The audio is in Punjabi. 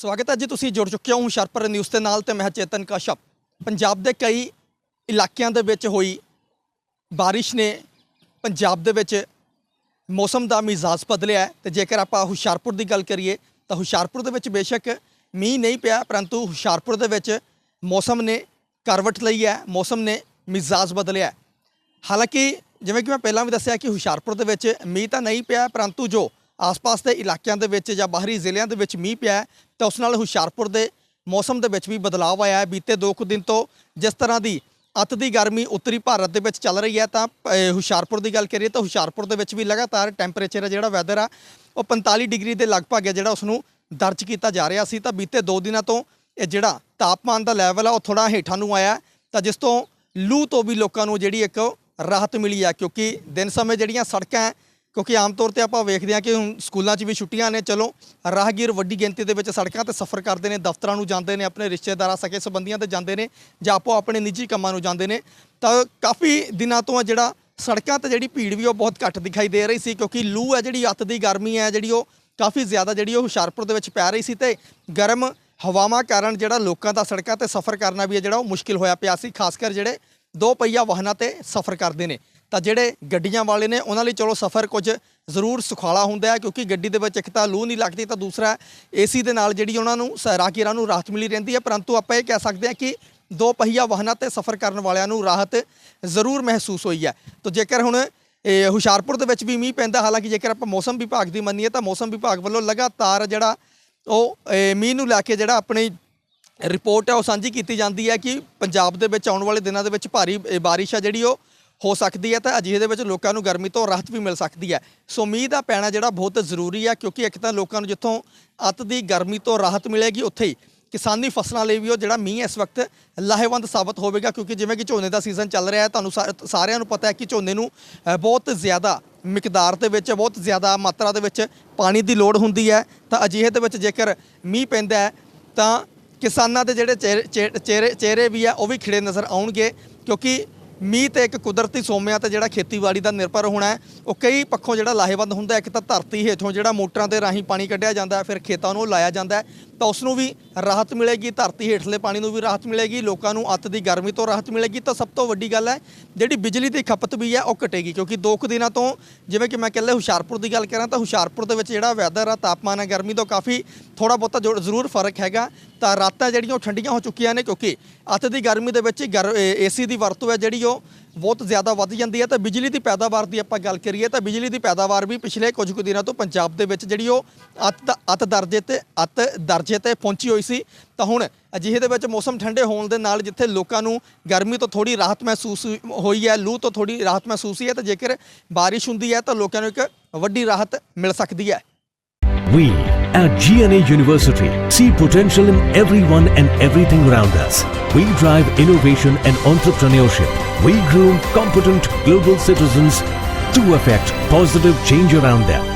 ਸਵਾਗਤ ਹੈ ਜੀ, ਤੁਸੀਂ ਜੁੜ ਚੁੱਕੇ ਹੋ ਹੁਸ਼ਿਆਰਪੁਰ ਨਿਊਜ਼ ਦੇ ਨਾਲ ਤੇ ਮੈਂ ਚੇਤਨ ਕਸ਼ਪ ਪੰਜਾਬ ਦੇ ਕਈ ਇਲਾਕਿਆਂ ਦੇ ਵਿੱਚ ਹੋਈ ਬਾਰਿਸ਼ ਨੇ ਪੰਜਾਬ ਦੇ ਵਿੱਚ ਮੌਸਮ ਦਾ ਮਿਜ਼ਾਜ ਬਦਲਿਆ ਹੈ ਤੇ ਜੇਕਰ ਆਪਾਂ ਹੁਸ਼ਿਆਰਪੁਰ ਦੀ ਗੱਲ ਕਰੀਏ ਤਾਂ ਹੁਸ਼ਿਆਰਪੁਰ ਦੇ ਵਿੱਚ ਬੇਸ਼ੱਕ ਮੀਂਹ ਨਹੀਂ ਪਿਆ, ਪਰੰਤੂ ਹੁਸ਼ਿਆਰਪੁਰ ਦੇ ਵਿੱਚ ਮੌਸਮ ਨੇ ਕਰਵਟ ਲਈ ਹੈ, ਮੌਸਮ ਨੇ ਮਿਜ਼ਾਜ ਬਦਲਿਆ ਹਾਲਾਂਕਿ ਜਿਵੇਂ ਕਿ ਮੈਂ ਪਹਿਲਾਂ ਵੀ ਦੱਸਿਆ ਕਿ ਹੁਸ਼ਿਆਰਪੁਰ ਦੇ ਵਿੱਚ ਮੀਂਹ ਤਾਂ ਨਹੀਂ ਪਿਆ, ਪਰੰਤੂ ਜੋ ਆਸ-ਪਾਸ ਦੇ ਇਲਾਕਿਆਂ ਦੇ ਵਿੱਚ ਜਾਂ ਬਾਹਰੀ ਜ਼ਿਲ੍ਹਿਆਂ ਦੇ ਵਿੱਚ ਮੀਂਹ ਪਿਆ ਤਾਂ ਉਸ ਨਾਲ ਹੁਸ਼ਿਆਰਪੁਰ ਦੇ ਮੌਸਮ ਦੇ ਵਿੱਚ ਵੀ ਬਦਲਾਅ ਆਇਆ ਹੈ। ਬੀਤੇ ਦੋ ਕੁ ਦਿਨ ਤੋਂ ਜਿਸ ਤਰ੍ਹਾਂ ਦੀ ਅੱਤ ਦੀ ਗਰਮੀ ਉੱਤਰੀ ਭਾਰਤ ਦੇ ਵਿੱਚ ਚੱਲ ਰਹੀ ਹੈ, ਤਾਂ ਹੁਸ਼ਿਆਰਪੁਰ ਦੀ ਗੱਲ ਕਰੀਏ ਤਾਂ ਹੁਸ਼ਿਆਰਪੁਰ ਦੇ ਵਿੱਚ ਵੀ ਲਗਾਤਾਰ ਟੈਂਪਰੇਚਰ ਹੈ ਜਿਹੜਾ ਵੈਦਰ ਆ, ਉਹ 45 ਡਿਗਰੀ ਦੇ ਲਗਭਗ ਹੈ ਜਿਹੜਾ ਉਸ ਨੂੰ ਦਰਜ ਕੀਤਾ ਜਾ ਰਿਹਾ ਸੀ। ਤਾਂ ਬੀਤੇ ਦੋ ਦਿਨਾਂ ਤੋਂ ਇਹ ਜਿਹੜਾ ਤਾਪਮਾਨ ਦਾ ਲੈਵਲ ਆ, ਉਹ ਥੋੜਾ ਹੇਠਾਂ ਨੂੰ ਆਇਆ ਤਾਂ ਜਿਸ ਤੋਂ ਲੂ ਤੋਂ ਵੀ ਲੋਕਾਂ ਨੂੰ ਜਿਹੜੀ ਇੱਕ ਰਾਹਤ ਮਿਲੀ ਆ ਕਿਉਂਕਿ ਦਿਨ ਸਮੇਂ ਜਿਹੜੀਆਂ ਸੜਕਾਂ ਕਿਉਂਕਿ ਆਮ ਤੌਰ ਤੇ ਆਪਾਂ ਵੇਖਦੇ ਹਾਂ ਕਿ ਹੁਣ ਸਕੂਲਾਂ 'ਚ ਵੀ ਛੁੱਟੀਆਂ ਨੇ, ਚਲੋ, ਰਾਹਗੀਰ ਵੱਡੀ ਗਿਣਤੀ ਦੇ ਵਿੱਚ ਸੜਕਾਂ ਤੇ ਸਫ਼ਰ ਕਰਦੇ ਨੇ, ਦਫ਼ਤਰਾਂ ਨੂੰ ਜਾਂਦੇ ਨੇ, ਆਪਣੇ ਰਿਸ਼ਤੇਦਾਰਾਂ ਸਕੇ ਸੰਬੰਧੀਆਂ ਤੇ ਜਾਂਦੇ ਨੇ ਜਾਂ ਆਪੋ ਆਪਣੇ ਨਿੱਜੀ ਕੰਮਾਂ ਨੂੰ ਜਾਂਦੇ ਨੇ, ਤਾਂ ਕਾਫੀ ਦਿਨਾਂ ਤੋਂ ਆ ਜਿਹੜਾ ਸੜਕਾਂ ਤੇ ਜਿਹੜੀ ਭੀੜ ਵੀ ਉਹ ਬਹੁਤ ਘੱਟ ਦਿਖਾਈ ਦੇ ਰਹੀ ਸੀ ਕਿਉਂਕਿ ਲੂ ਹੈ ਜਿਹੜੀ ਅੱਤ ਦੀ ਗਰਮੀ ਹੈ, ਜਿਹੜੀ ਉਹ ਕਾਫੀ ਜ਼ਿਆਦਾ ਜਿਹੜੀ ਉਹ ਹੁਸ਼ਿਆਰਪੁਰ ਦੇ ਵਿੱਚ ਪੈ ਰਹੀ ਸੀ ਤੇ ਗਰਮ ਹਵਾਵਾਂ ਕਾਰਨ ਜਿਹੜਾ ਲੋਕਾਂ ਦਾ ਸੜਕਾਂ ਤੇ ਸਫ਼ਰ ਕਰਨਾ ਵੀ ਹੈ ਜਿਹੜਾ ਉਹ ਮੁਸ਼ਕਿਲ ਹੋਇਆ ਪਿਆ ਸੀ, ਖਾਸ ਕਰ ਜਿਹੜੇ ਦੋ ਪਹੀਆ ਵਾਹਨਾਂ ਤੇ ਸਫ਼ਰ ਕਰਦੇ ਨੇ। ਤਾਂ ਜਿਹੜੇ ਗੱਡੀਆਂ ਵਾਲੇ ਨੇ, ਉਹਨਾਂ ਲਈ ਚਲੋ ਸਫ਼ਰ ਕੁਝ ਜ਼ਰੂਰ ਸੁਖਾਲਾ ਹੁੰਦਾ ਹੈ, ਕਿਉਂਕਿ ਗੱਡੀ ਦੇ ਵਿੱਚ ਇੱਕ ਤਾਂ ਲੂ ਨਹੀਂ ਲੱਗਦੀ, ਤਾਂ ਦੂਸਰਾ ਏਸੀ ਦੇ ਨਾਲ ਜਿਹੜੀ ਉਹਨਾਂ ਨੂੰ ਸੈਰਾਕੀਰਾਂ ਨੂੰ ਰਾਹਤ ਮਿਲੀ ਰਹਿੰਦੀ ਹੈ। ਪਰੰਤੂ ਆਪਾਂ ਇਹ ਕਹਿ ਸਕਦੇ ਹਾਂ ਕਿ ਦੋ ਪਹੀਆ ਵਾਹਨਾਂ ਤੇ ਸਫ਼ਰ ਕਰਨ ਵਾਲਿਆਂ ਨੂੰ ਰਾਹਤ ਜ਼ਰੂਰ ਮਹਿਸੂਸ ਹੋਈ ਹੈ। ਤਾਂ ਜੇਕਰ ਹੁਣ, ਇਹ ਹੁਸ਼ਿਆਰਪੁਰ ਦੇ ਵਿੱਚ ਵੀ ਮੀਂਹ ਪੈਂਦਾ, ਹਾਲਾਂਕਿ ਜੇਕਰ ਆਪਾਂ ਮੌਸਮ ਵਿਭਾਗ ਦੀ ਮੰਨੀਏ, ਤਾਂ ਮੌਸਮ ਵਿਭਾਗ ਵੱਲੋਂ ਲਗਾਤਾਰ ਜਿਹੜਾ ਉਹ ਮੀਂਹ ਨੂੰ ਲੈ ਕੇ ਜਿਹੜਾ ਆਪਣੀ ਰਿਪੋਰਟ ਹੈ, ਉਹ ਸਾਂਝੀ ਕੀਤੀ ਜਾਂਦੀ ਹੈ ਕਿ ਪੰਜਾਬ ਦੇ ਵਿੱਚ ਆਉਣ ਵਾਲੇ ਦਿਨਾਂ ਦੇ ਵਿੱਚ ਭਾਰੀ ਬਾਰਿਸ਼ ਹੈ ਜਿਹੜੀ ਉਹ ਹੋ ਸਕਦੀ ਹੈ ਤਾਂ ਅਜਿਹੇ ਦੇ ਵਿੱਚ ਲੋਕਾਂ ਨੂੰ ਗਰਮੀ ਤੋਂ ਰਾਹਤ ਵੀ ਮਿਲ ਸਕਦੀ ਹੈ। ਸੋ ਮੀਂਹ ਦਾ ਪੈਣਾ ਜਿਹੜਾ ਬਹੁਤ ਜ਼ਰੂਰੀ ਹੈ ਕਿਉਂਕਿ ਇੱਕ ਤਾਂ ਲੋਕਾਂ ਨੂੰ ਜਿੱਥੋਂ ਅੱਤ ਦੀ ਗਰਮੀ ਤੋਂ ਰਾਹਤ ਮਿਲੇਗੀ, ਉੱਥੇ ਹੀ ਕਿਸਾਨੀ ਫਸਲਾਂ ਲਈ ਵੀ ਉਹ ਜਿਹੜਾ ਮੀਂਹ ਇਸ ਵਕਤ ਲਾਹੇਵੰਦ ਸਾਬਤ ਹੋਵੇਗਾ, ਕਿਉਂਕਿ ਜਿਵੇਂ ਕਿ ਝੋਨੇ ਦਾ ਸੀਜ਼ਨ ਚੱਲ ਰਿਹਾ ਹੈ, ਤੁਹਾਨੂੰ ਸਾ- ਸਾਰਿਆਂ ਨੂੰ ਪਤਾ ਹੈ ਕਿ ਝੋਨੇ ਨੂੰ ਬਹੁਤ ਜ਼ਿਆਦਾ ਮਿਕਦਾਰ ਦੇ ਵਿੱਚ, ਬਹੁਤ ਜ਼ਿਆਦਾ ਮਾਤਰਾ ਦੇ ਵਿੱਚ ਪਾਣੀ ਦੀ ਲੋੜ ਹੁੰਦੀ ਹੈ। ਤਾਂ ਅਜਿਹੇ ਦੇ ਵਿੱਚ ਜੇਕਰ ਮੀਂਹ ਪੈਂਦਾ ਹੈ, ਤਾਂ ਕਿਸਾਨਾਂ ਦੇ ਜਿਹੜੇ ਚਿਹਰੇ- ਚਿਹਰੇ ਚਿਹਰੇ ਚਿਹਰੇ ਵੀ ਆ, ਉਹ ਵੀ ਖਿੜੇ ਨਜ਼ਰ ਆਉਣਗੇ, ਕਿਉਂਕਿ ਮੀਂਹ ਤੇ ਇੱਕ ਕੁਦਰਤੀ ਸੋਮਿਆਂ ਤੇ ਜਿਹੜਾ ਖੇਤੀਬਾੜੀ ਦਾ ਨਿਰਭਰ ਹੋਣਾ ਹੈ, ਉਹ ਕਈ ਪੱਖੋਂ ਜਿਹੜਾ ਲਾਹੇਵੰਦ ਹੁੰਦਾ ਇੱਕ ਤਾਂ ਧਰਤੀ ਹੇਠੋਂ ਜਿਹੜਾ ਮੋਟਰਾਂ ਦੇ ਰਾਹੀਂ ਪਾਣੀ ਕੱਢਿਆ ਜਾਂਦਾ ਫਿਰ ਖੇਤਾਂ ਨੂੰ ਲਾਇਆ ਜਾਂਦਾ ਤਾਂ ਉਸ ਨੂੰ ਵੀ ਰਾਹਤ ਮਿਲੇਗੀ, ਧਰਤੀ ਹੇਠਲੇ ਪਾਣੀ ਨੂੰ ਵੀ ਰਾਹਤ ਮਿਲੇਗੀ, ਲੋਕਾਂ ਨੂੰ ਅੱਤ ਦੀ ਗਰਮੀ ਤੋਂ ਰਾਹਤ ਮਿਲੇਗੀ। ਤਾਂ ਸਭ ਤੋਂ ਵੱਡੀ ਗੱਲ ਹੈ, ਜਿਹੜੀ ਬਿਜਲੀ ਦੀ ਖਪਤ ਵੀ ਹੈ, ਉਹ ਘਟੇਗੀ, ਕਿਉਂਕਿ ਦੋ ਕੁ ਦਿਨਾਂ ਤੋਂ ਜਿਵੇਂ ਕਿ ਮੈਂ ਕਹਿੰਦਾ ਹੁਸ਼ਿਆਰਪੁਰ ਦੀ ਗੱਲ ਕਰਾਂ, ਤਾਂ ਹੁਸ਼ਿਆਰਪੁਰ ਦੇ ਵਿੱਚ ਜਿਹੜਾ ਵੈਦਰ ਆ, ਤਾਪਮਾਨ ਹੈ, ਗਰਮੀ ਤੋਂ ਕਾਫੀ ਥੋੜਾ ਬਹੁਤਾ ਜੋ- ਜ਼ਰੂਰ ਫ਼ਰਕ ਹੈਗਾ। ਤਾਂ ਰਾਤਾਂ ਜਿਹੜੀਆਂ ਉਹ ਠੰਡੀਆਂ ਹੋ ਚੁੱਕੀਆਂ ਨੇ, ਕਿਉਂਕਿ ਅੱਤ ਦੀ ਗਰਮੀ ਦੇ ਵਿੱਚ ਏਸੀ ਦੀ ਵਰਤੋਂ ਹੈ, ਜਿਹੜੀ ਉਹ ਬਹੁਤ ਜ਼ਿਆਦਾ ਵੱਧ ਜਾਂਦੀ ਹੈ। ਤਾਂ ਬਿਜਲੀ ਦੀ ਪੈਦਾਵਾਰ ਦੀ ਆਪਾਂ ਗੱਲ ਕਰੀਏ, ਤਾਂ ਬਿਜਲੀ ਦੀ ਪੈਦਾਵਾਰ ਵੀ ਪਿਛਲੇ ਕੁਝ ਕੁ ਦਿਨਾਂ ਤੋਂ ਪੰਜਾਬ ਦੇ ਵਿੱਚ ਜਿਹੜੀ ਉਹ ਅੱਤ ਅੱਤ ਦਰਜੇ ਤੇ ਅੱਤ ਦਰਜ ਤੇ ਪਹੁੰਚੀ ਹੋਈ ਸੀ ਤਾਂ ਹੁਣ ਅਜਿਹੇ ਦੇ ਵਿੱਚ ਮੌਸਮ ਠੰਡੇ ਹੋਣ ਦੇ ਨਾਲ ਜਿੱਥੇ ਲੋਕਾਂ ਨੂੰ ਗਰਮੀ ਤੋਂ ਥੋੜੀ ਰਾਹਤ ਮਹਿਸੂਸ ਹੋਈ ਹੈ ਲੂ ਤੋਂ ਥੋੜੀ ਰਾਹਤ ਮਹਿਸੂਸ ਹੋਈ ਹੈ ਤਾਂ ਜੇਕਰ ਬਾਰਿਸ਼ ਹੁੰਦੀ ਹੈ ਤਾਂ ਲੋਕਾਂ ਨੂੰ ਇੱਕ ਵੱਡੀ ਰਾਹਤ ਮਿਲ ਸਕਦੀ ਹੈ We at GNA University see potential in everyone and everything around us. We drive innovation and entrepreneurship. We groom competent global citizens to affect positive change around them.